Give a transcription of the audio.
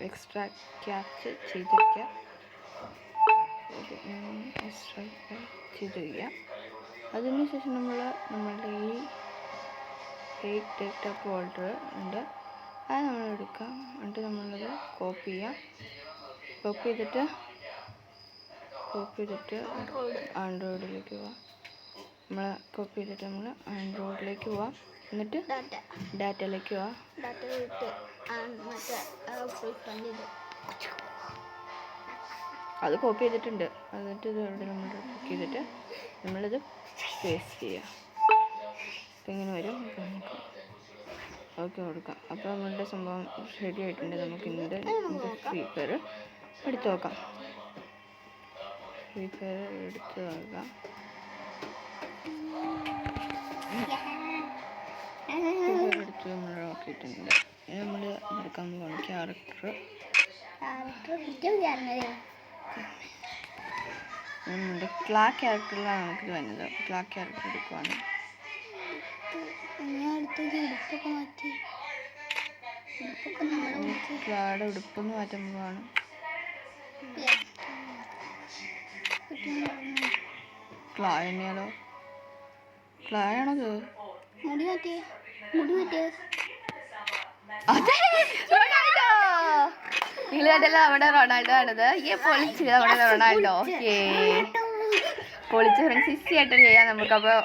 Extra catch ചെയ്ത് വയ്ക്കുക extra ചെയ്ത് വയ്ക്കുക അതിന് ശേഷം നമ്മൾ നമ്മളുടെ ഈ ഫേക്ക് ഡേറ്റ ഫോൾഡർ ഉണ്ട് അത് നമ്മൾ എടുക്കാം എന്നിട്ട് നമ്മളത് കോപ്പി ചെയ്യാം കോപ്പി ചെയ്തിട്ട് കോപ്പി ചെയ്തിട്ട് ആൻഡ്രോയിഡിലേക്ക് പോവാം നമ്മൾ കോപ്പി ചെയ്തിട്ട് നമ്മൾ ആൻഡ്രോയിഡിലേക്ക് പോവാം. എന്നിട്ട് ഡാറ്റയിലേക്ക് പോവാം. അത് കോപ്പി ചെയ്തിട്ടുണ്ട്. എന്നിട്ട് ഇത് ഇവിടെ നമ്മൾ ക്ലിക്ക് ചെയ്തിട്ട് നമ്മളിത് പേസ്റ്റ് ചെയ്യുക ഇങ്ങനെ വരും. ഓക്കെ കൊടുക്കാം. അപ്പോൾ നമ്മളുടെ സംഭവം റെഡി ആയിട്ടുണ്ട്. നമുക്ക് ഇന്നത്തെ ഫ്രീ ഫയർ എടുത്ത് നോക്കാം. ഫ്രീ ഫയർ എടുത്ത് നോക്കാം. നോക്കിയിട്ടുണ്ട് ഇനി നമ്മൾ എടുക്കാൻ പോകണം ക്യാരക്ടർ. നമ്മുടെ ക്ലാ ക്യാരക്ടറിലാണ് നമുക്ക് വരുന്നത് ക്ലാ ക്യാരക്ടർ എടുക്കുവാണ്. ക്ലാടെ ഉടുപ്പൊന്ന് മാറ്റാൻ പോവാണ്. ക്ലാ തന്നെയാണോ? ക്ലാ ആണത് മുടി മാറ്റിയേ. മുടി മാറ്റി അതെ റൊണാൾഡോ. നിങ്ങൾ കണ്ടല്ലോ നമ്മുടെ റൊണാൾഡോ ആണത്. ഏ പൊളിച്ച് നമ്മുടെ റൊണാൾഡോ. ഏ പൊളിച്ച് ഫ്രണ്ട്സ് ഈസി ആയിട്ട് ചെയ്യാം. നമുക്കപ്പോൾ